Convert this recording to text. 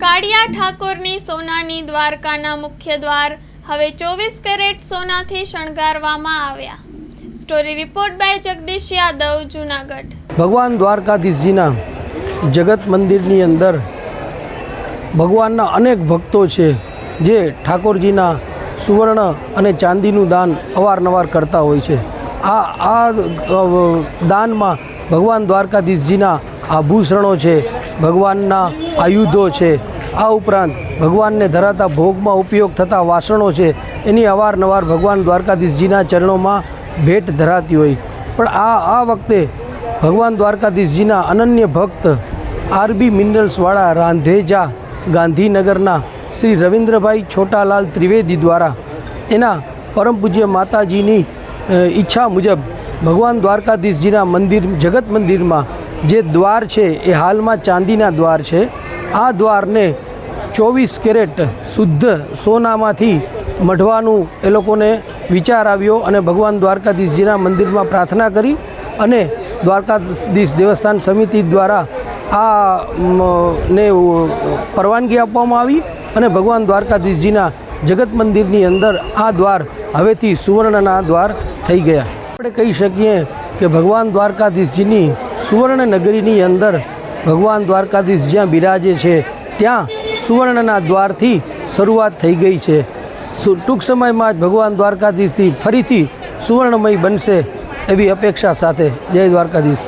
કાળિયા ઠાકોરની સોનાની દ્વારકાના મુખ્ય દ્વાર હવે ચોવીસ કેરેટ સોનાથી શણગારવામાં આવ્યા. Story report by Jagdish Yadav, Junagadh. ભગવાન દ્વારકાધીશજીના જગત મંદિરની અંદર ભગવાનના અનેક ભક્તો છે, જે ઠાકોરજીના સુવર્ણ અને ચાંદીનું દાન અવારનવાર કરતા હોય છે. આ આ દાનમાં ભગવાન દ્વારકાધીશજીના આભૂષણો છે ભગવાનના આયુધો છે. આ ઉપરાંત ભગવાનને ધરાતા ભોગમાં ઉપયોગ થતા વાસણો છે. એની અવારનવાર ભગવાન દ્વારકાધીશજીના ચરણોમાં ભેટ ધરાતી હોય. પણ આ આ વખતે ભગવાન દ્વારકાધીશજીના અનન્ય ભક્ત આરબી મિનરલ્સવાળા રાંધેજા ગાંધીનગરના શ્રી રવિન્દ્રભાઈ છોટાલાલ ત્રિવેદી દ્વારા એના પરમ પૂજ્ય માતાજીની ઈચ્છા મુજબ ભગવાન દ્વારકાધીશજીના મંદિર, જગત મંદિરમાં જે દ્વાર છે, એ હાલમાં ચાંદીના દ્વાર છે. આ દ્વારને ચોવીસ કેરેટ શુદ્ધ સોનામાંથી મઢવાનું એ લોકોને વિચાર આવ્યો અને ભગવાન દ્વારકાધીશજીના મંદિરમાં પ્રાર્થના કરી અને દ્વારકાધીશ દેવસ્થાન સમિતિ દ્વારા આ ને પરવાનગી આપવામાં આવી અને ભગવાન દ્વારકાધીશજીના જગત મંદિરની અંદર આ દ્વાર હવેથી સુવર્ણના દ્વાર થઈ ગયા. આપણે કહી શકીએ કે ભગવાન દ્વારકાધીશજીની સુવર્ણ નગરીની અંદર ભગવાન દ્વારકાધીશ જ્યાં બિરાજે છે, ત્યાં સુવર્ણના દ્વારથી શરૂઆત થઈ ગઈ છે. ટૂંક સમયમાં જ ભગવાન દ્વારકાધીશથી ફરીથી સુવર્ણમય બનશે એવી અપેક્ષા સાથે જય દ્વારકાધીશ.